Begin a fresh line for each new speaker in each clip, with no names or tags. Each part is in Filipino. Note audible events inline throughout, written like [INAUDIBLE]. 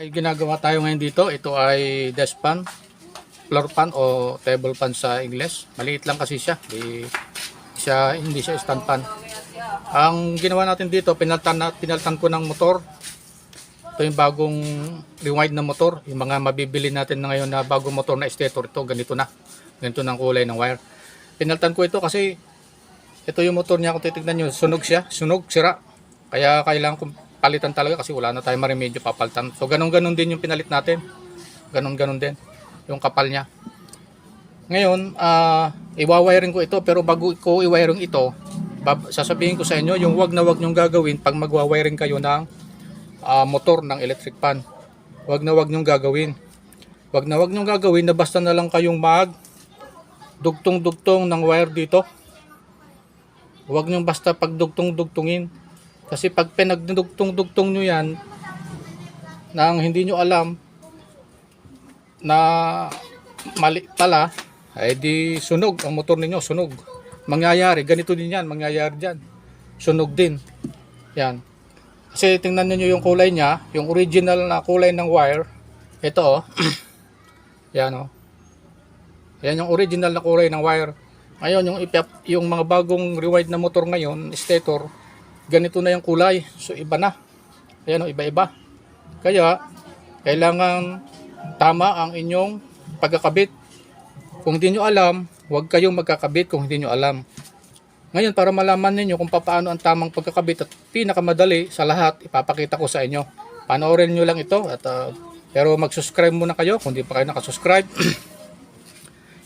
Ay ginagawa tayo ngayon dito, ito ay desk fan, floor fan o table fan sa English. Maliit lang kasi siya, di, siya hindi siya stand fan. Ang ginawa natin dito, pinaltan, na, pinaltan ko ng motor. Ito yung bagong rewind na motor, yung mga mabibili natin na ngayon na bagong motor na stator, ito ganito na. Ganito ng kulay ng wire. Pinaltan ko ito kasi ito yung motor niya kung titignan nyo, sunog siya, sunog, sira. Kaya kailangan kong palitan talaga kasi wala na tayong maremedyo papalitan. So ganun ganon din yung pinalit natin. Ganon din yung kapal niya. Ngayon, ah iwawiring ko ito pero bago ko i-wiring ito, sasabihin ko sa inyo yung wag na wag nyong gagawin pag magwa-wiring kayo ng ah, motor ng electric fan. Wag na wag nyong gagawin. Wag na wag nyong gagawin na basta na lang kayong mag dugtong-dugtong ng wire dito. Huwag nyo basta pagdugtong-dugtungin. Kasi pag pinagdugtong-dugtong nyo yan, nang hindi nyo alam na mali pala, ay di sunog ang motor ninyo, sunog. Mangyayari, ganito din yan, mangyayari dyan. Sunog din. Yan. Kasi tingnan niyo yung kulay niya, yung original na kulay ng wire. Ito oh. [CLEARS THROAT] yan oh. Yan yung original na kulay ng wire. Ngayon, yung, yung mga bagong rewind na motor ngayon, stator, ganito na yung kulay. So, iba na. Ayan o, iba-iba. Kaya, kailangan tama ang inyong pagkakabit. Kung hindi nyo alam, huwag kayong magkakabit kung hindi nyo alam. Ngayon, para malaman ninyo kung paano ang tamang pagkakabit at pinakamadali sa lahat, ipapakita ko sa inyo. Panoorin nyo lang ito. At, uh, pero mag-subscribe muna kayo kung hindi pa kayo nakasubscribe. [CLEARS THROAT]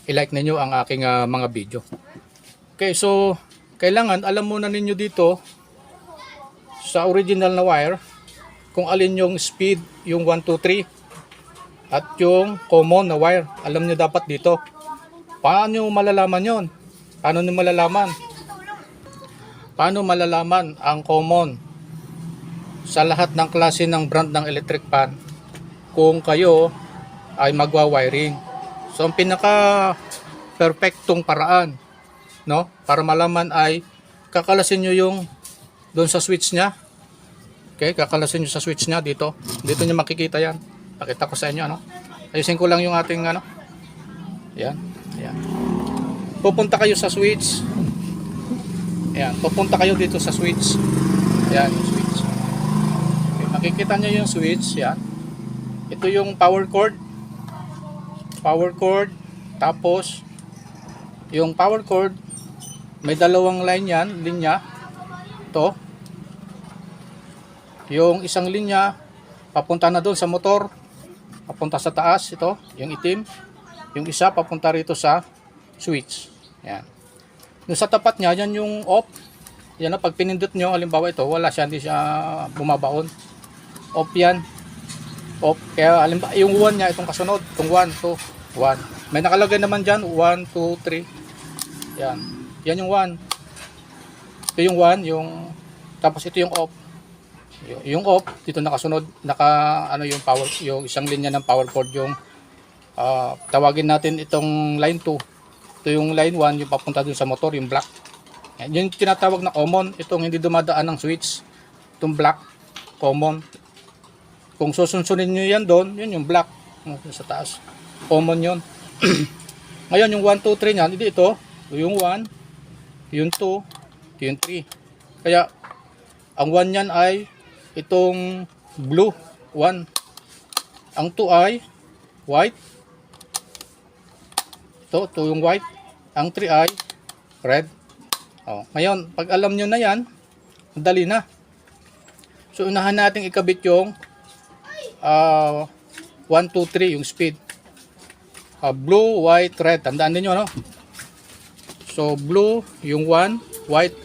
i-like ninyo ang aking ah, mga video. Okay, so kailangan alam muna ninyo dito sa original na wire kung alin yung speed, yung 1, 2, 3 at yung common na wire. Alam nyo dapat dito. Paano malalaman yon? Paano nyo malalaman? Paano malalaman ang common sa lahat ng klase ng brand ng electric fan kung kayo ay magwa-wiring? So ang pinaka perfectong paraan no para malaman ay kakalasin nyo yung doon sa switch niya. Okay, kakalasin nyo sa switch niya dito. Dito niyo makikita 'yan. Pakita ko sa inyo ano. Ayusin ko lang yung ating ano. Yan. Yan. Pupunta kayo sa switch. Yan, pupunta kayo dito sa switch. Yan, yung switch. Okay, makikita niyo yung switch, yan. Ito yung power cord power cord tapos yung power cord may dalawang line yan linya to yung isang linya papunta na doon sa motor papunta sa taas ito yung itim yung isa papunta rito sa switch yan doon sa tapat niya yan yung off yan na pag pinindot nyo halimbawa ito wala siya hindi siya bumabaon off yan off. Kaya alimba, yung 1 niya itong kasunod, itong 1, 2, 1. May nakalagay naman dyan, 1, 2, 3. Yan. Yan yung 1. Ito yung 1, yung tapos ito yung off. Yung, yung off, dito nakasunod, naka ano yung power, yung isang linya ng power cord yung ah, tawagin natin itong line 2. Ito yung line 1, yung papunta dun sa motor, yung black. Yung tinatawag na common, itong hindi dumadaan ng switch. Itong black, common. Kung susunsunin nyo yan doon, yun yung black sa taas. Common yun. [CLEARS THROAT] Ngayon yung 1, 2, 3 niyan, hindi ito. Yung 1, yung 2, yung 3. Kaya ang 1 niyan ay itong blue 1. Ang 2 ay white. Ito, ito yung white. Ang 3 ay red. Oh, ngayon, pag alam nyo na yan, madali na. So, unahan natin ikabit yung uh, 1, 2, 3 yung speed. Uh, blue, white, red. Tandaan niyo no? So, blue, yung 1, white,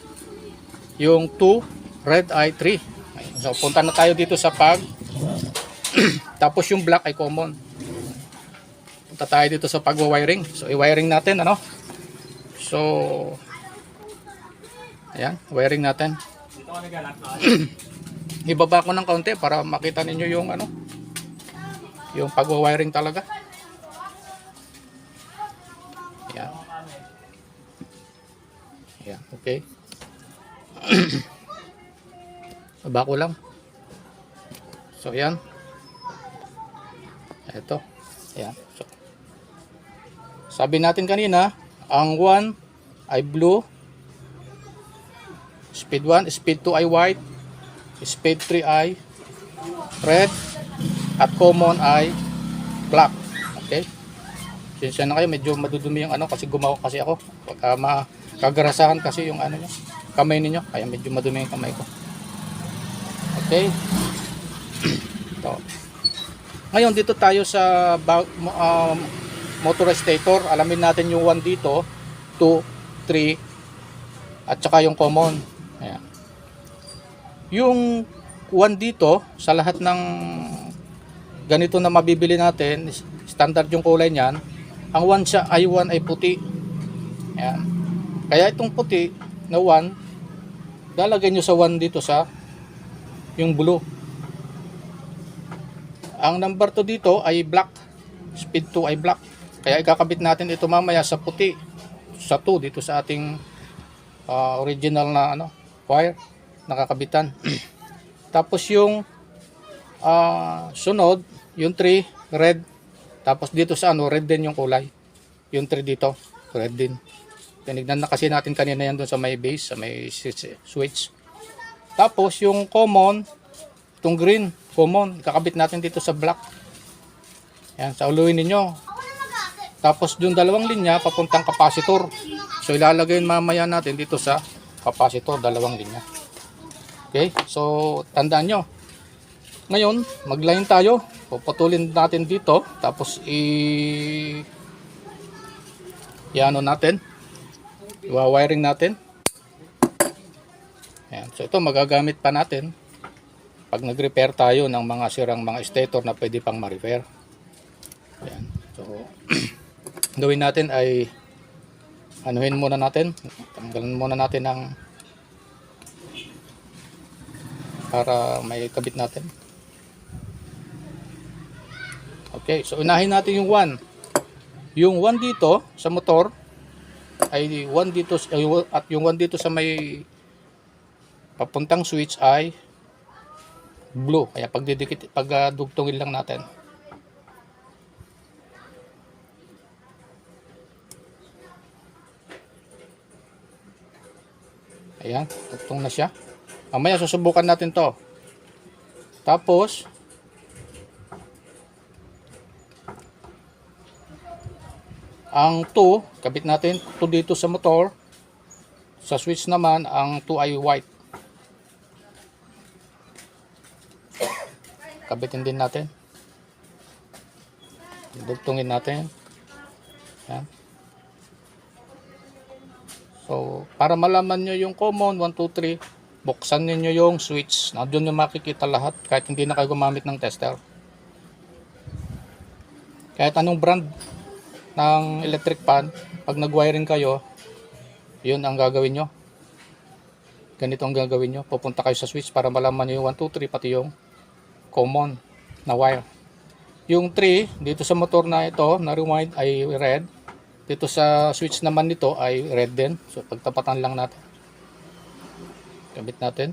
yung 2, red ay 3. So, punta na tayo dito sa pag. [CLEARS THROAT] Tapos yung black ay common. Punta tayo dito sa pag-wiring. So, i-wiring natin, ano? So, ayan, wiring natin. [CLEARS THROAT] Ibaba ko ng kaunti para makita ninyo yung ano, yung pag-wiring talaga. Yan. Yan, okay. [CLEARS THROAT] Baba ko lang. So, yan. Ito. Ayan. So, sabi natin kanina, ang 1 ay blue, speed 1, speed 2 ay white, speed 3 ay red, at common ay black. Okay? Sinsya na kayo, medyo madudumi yung ano kasi gumawa kasi ako. Pagka makagarasahan kasi yung ano nyo, kamay ninyo, kaya medyo madumi yung kamay ko. Okay? Ito. Ngayon dito tayo sa um, motorized stator. Alamin natin yung 1 dito, 2, 3, at saka yung common. Ayan. Yung 1 dito, sa lahat ng ganito na mabibili natin, standard yung kulay niyan, ang 1 siya ay 1 ay puti. Ayan. Kaya itong puti na 1, lalagay nyo sa 1 dito sa yung blue. Ang number 2 dito ay black. Speed 2 ay black. Kaya ikakabit natin ito mamaya sa puti. Sa 2 dito sa ating ah, original na ano, wire nakakabitan. [CLEARS THROAT] Tapos yung ah, sunod, yung 3 red. Tapos dito sa ano, red din yung kulay. Yung 3 dito, red din. Tinignan na kasi natin kanina yan doon sa may base, sa may switch. Tapos yung common, itong green, common, kakabit natin dito sa black. Yan, sa uluin ninyo. Tapos yung dalawang linya, papuntang capacitor. So ilalagay mamaya natin dito sa capacitor, dalawang linya. Okay, so tandaan nyo. Ngayon, mag-line tayo. Puputulin natin dito. Tapos i... Iano natin. Iwa-wiring natin. Ayan. So ito magagamit pa natin pag nag-repair tayo ng mga sirang mga stator na pwede pang ma-repair. Ayan. So [CLEARS THROAT] gawin natin ay anuhin muna natin. Tanggalan muna natin ng para may kabit natin. Okay, so unahin natin yung 1. Yung 1 dito sa motor ay 1 dito at yung 1 dito sa may papuntang switch ay blue. Kaya pag didikit, pag ah, dugtungin lang natin. Ayan, dugtong na siya. Mamaya susubukan natin to. Tapos, ang 2, kabit natin 2 dito sa motor. Sa switch naman, ang 2 ay white. Kabitin din natin. Dugtungin natin. Yan. So para malaman nyo yung common 1, 2, 3 buksan niyo yung switch. Na doon nyo makikita lahat kahit hindi na kayo gumamit ng tester. Kahit anong brand ng electric pan pag nag-wiring kayo yun ang gagawin nyo. Ganito ang gagawin nyo. Pupunta kayo sa switch para malaman nyo yung 1, 2, 3 pati yung common na wire. Yung 3 dito sa motor na ito na rewind ay red. Dito sa switch naman nito ay red din. So pagtapatan lang natin. Kabit natin.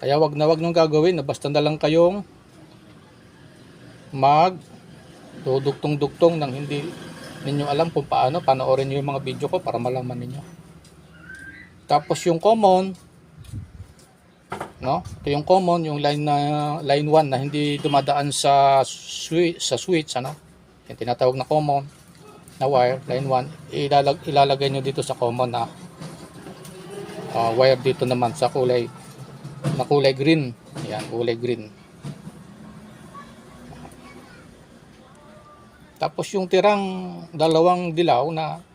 Kaya wag na wag nung gagawin na basta na lang kayong mag dudugtong-dugtong nang hindi ninyo alam kung paano panoorin niyo yung mga video ko para malaman ninyo. Tapos yung common, no? Ito yung common, yung line na line 1 na hindi dumadaan sa switch, sa switch ano? Yung tinatawag na common na wire, line 1, ilalag, ilalagay nyo dito sa common na ah, wire dito naman sa kulay na kulay green. Yan, kulay green. Tapos yung tirang dalawang dilaw na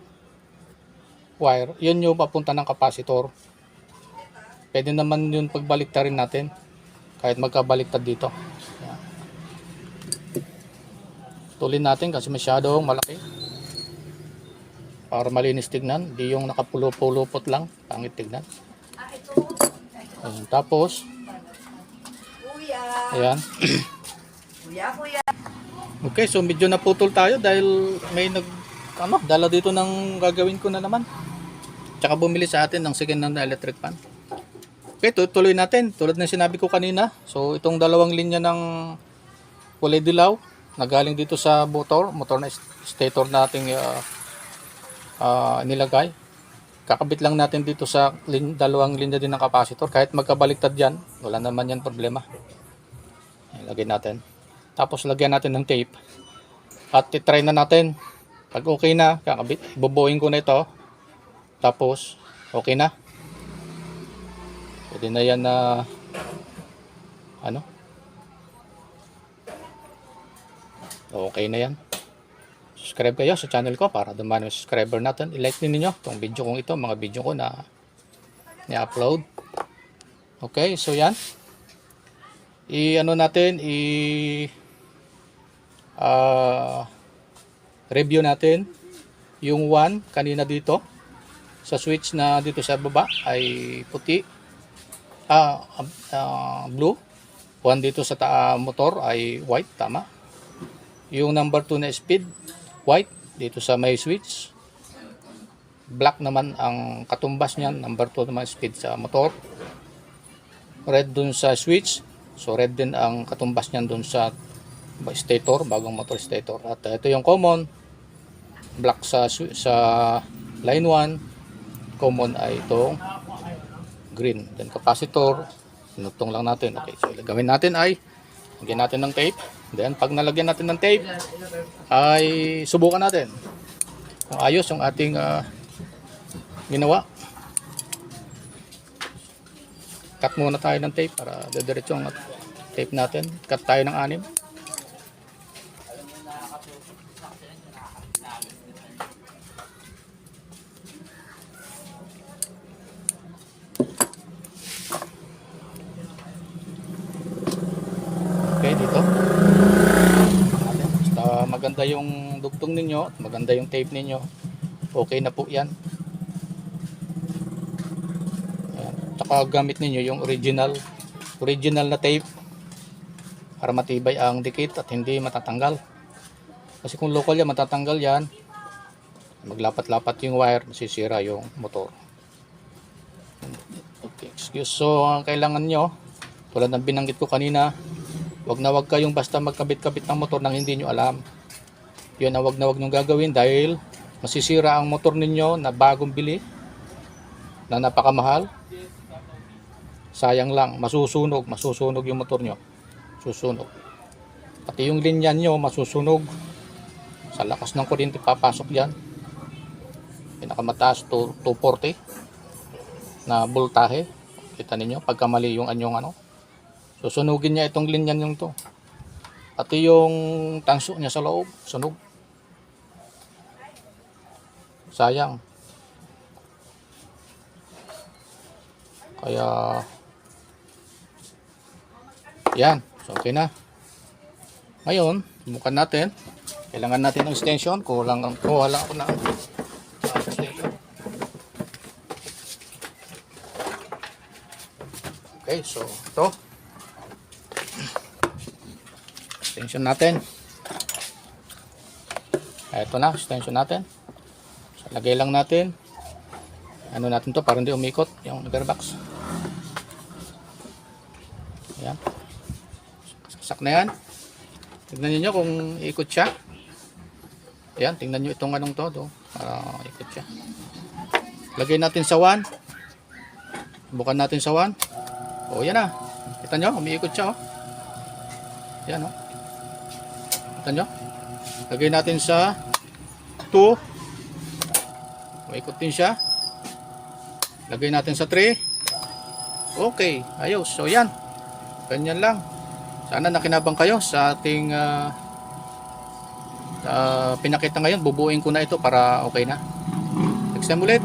wire, yun yung papunta ng kapasitor. Pwede naman yun pagbaliktad rin natin. Kahit magkabaliktad dito. Yan. Tulin natin kasi masyadong malaki. Para malinis tignan. Di yung nakapulupulupot lang. Pangit tignan. Ayan. Tapos, ayan. Okay, so medyo naputol tayo dahil may nag ano, dala dito ng gagawin ko na naman. Tsaka bumili sa atin ng second hand electric pan. Okay, tutuloy natin. Tulad ng sinabi ko kanina. So, itong dalawang linya ng kulay dilaw na galing dito sa motor, motor na stator nating uh, uh, nilagay. Kakabit lang natin dito sa lin- dalawang linya din ng capacitor. Kahit magkabaliktad yan, wala naman yan problema. Ilagay natin. Tapos lagyan natin ng tape. At titry na natin. Pag okay na, kakabit, bubuin ko na ito. Tapos, okay na. Pwede na yan na ano? Okay na yan. Subscribe kayo sa channel ko para dumami yung subscriber natin. I-like din ninyo itong video kong ito, mga video ko na ni-upload. Okay, so yan. I-ano natin, i ah review natin yung 1 kanina dito sa switch na dito sa baba ay puti. Ah, ah, blue. One dito sa ta motor ay white tama. Yung number 2 na speed white. Dito sa may switch black naman ang katumbas niyan. Number 2 naman speed sa motor. Red dun sa switch so red din ang katumbas niyan dun sa stator bagong motor stator. At ito yung common black sa sa line 1 common ay itong green. Then capacitor sinutong lang natin. Okay so gawin natin ay lagyan natin ng tape. Then pag nalagyan natin ng tape ay subukan natin kung ayos yung ating ah, ginawa. Cut muna tayo ng tape para didiretso ang tape natin. Cut tayo ng anim Okay, dito. Natin. Basta maganda yung dugtong ninyo, at maganda yung tape ninyo. Okay na po yan. Tsaka gamit ninyo yung original original na tape para matibay ang dikit at hindi matatanggal. Kasi kung local yan, matatanggal yan. Maglapat-lapat yung wire, masisira yung motor. Okay, excuse. So, ang kailangan nyo, tulad ng binanggit ko kanina, wag na wag kayong basta magkabit-kabit ng motor nang hindi nyo alam. Yun ang wag na wag nyo gagawin dahil masisira ang motor ninyo na bagong bili na napakamahal. Sayang lang, masusunog, masusunog yung motor nyo. Susunog. Pati yung linya nyo masusunog. Sa lakas ng kuryente papasok dyan. Pinakamataas to 240 na voltahe. Kita ninyo, pagka mali yung anyong ano, Susunugin niya itong linyan yung to. Pati yung tanso niya sa loob, sunog. Sayang. Kaya yan, so okay na. Ngayon, subukan natin. Kailangan natin ng extension. Kulang ang kuha lang ako extension. Okay, so ito. extension natin. Ito na, extension natin. Lagay lang natin. Ano natin to para hindi umikot yung gearbox. Ayan. Sak na yan. Tignan niyo kung ikot siya. Ayan, tingnan niyo itong anong to. to para ikot siya. Lagay natin sa 1. Bukan natin sa 1. O, yan na. Kita nyo, umiikot siya. Oh. Yan, oh. Kita nyo? Lagay natin sa 2. Maikot din siya. Lagay natin sa 3. Okay, ayos. So yan. Ganyan lang. Sana nakinabang kayo sa ating ah, ah, pinakita ngayon. Bubuin ko na ito para okay na. Next time ulit.